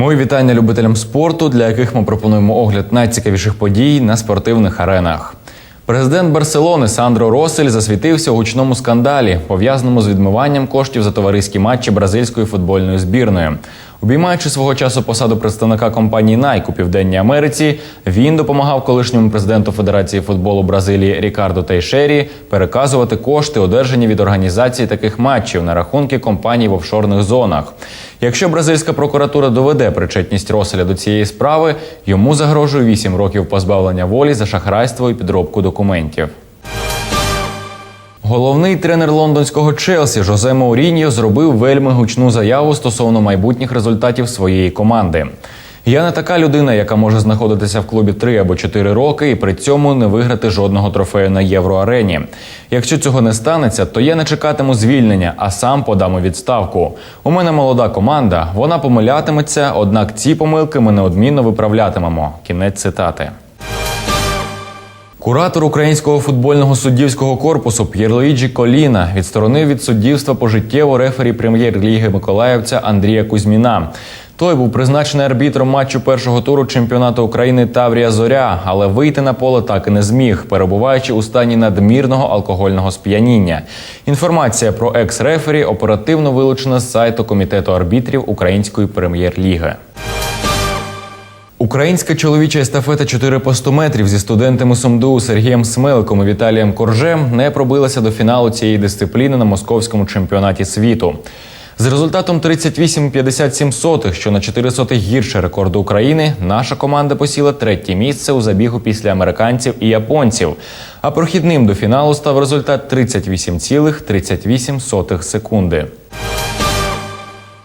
Мої вітання любителям спорту, для яких ми пропонуємо огляд найцікавіших подій на спортивних аренах. Президент Барселони Сандро Росель засвітився у гучному скандалі, пов'язаному з відмиванням коштів за товариські матчі бразильської футбольної збірної. Обіймаючи свого часу посаду представника компанії Nike у Південній Америці, він допомагав колишньому президенту Федерації футболу Бразилії Рікардо Тейшері переказувати кошти, одержані від організації таких матчів на рахунки компаній в офшорних зонах. Якщо бразильська прокуратура доведе причетність Роселя до цієї справи, йому загрожує 8 років позбавлення волі за шахрайство і підробку документів. Головний тренер лондонського Челсі Жозе Мауріньо зробив вельми гучну заяву стосовно майбутніх результатів своєї команди. Я не така людина, яка може знаходитися в клубі 3 або 4 роки і при цьому не виграти жодного трофею на євроарені. Якщо цього не станеться, то я не чекатиму звільнення, а сам подам у відставку. У мене молода команда, вона помилятиметься, однак ці помилки ми неодмінно виправлятимемо. Кінець цитати. Куратор українського футбольного суддівського корпусу П'єрлуїджі Коліна відсторонив від суддівства пожиттєво рефері прем'єр-ліги Миколаївця Андрія Кузьміна. Той був призначений арбітром матчу першого туру чемпіонату України Таврія Зоря, але вийти на поле так і не зміг, перебуваючи у стані надмірного алкогольного сп'яніння. Інформація про екс-рефері оперативно вилучена з сайту комітету арбітрів Української прем'єр-ліги. Українська чоловіча естафета 4 по 100 метрів зі студентами СумДУ Сергієм Смеликом і Віталієм Коржем не пробилася до фіналу цієї дисципліни на московському чемпіонаті світу. З результатом 38,57 сотих, що на 4 сотих гірше рекорду України, наша команда посіла третє місце у забігу після американців і японців. А прохідним до фіналу став результат 38,38 секунди.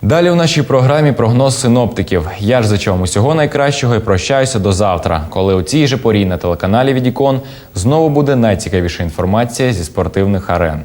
Далі у нашій програмі прогноз синоптиків. Я ж зачав вам усього найкращого і прощаюся до завтра, коли у цій же порі на телеканалі Відікон знову буде найцікавіша інформація зі спортивних арен.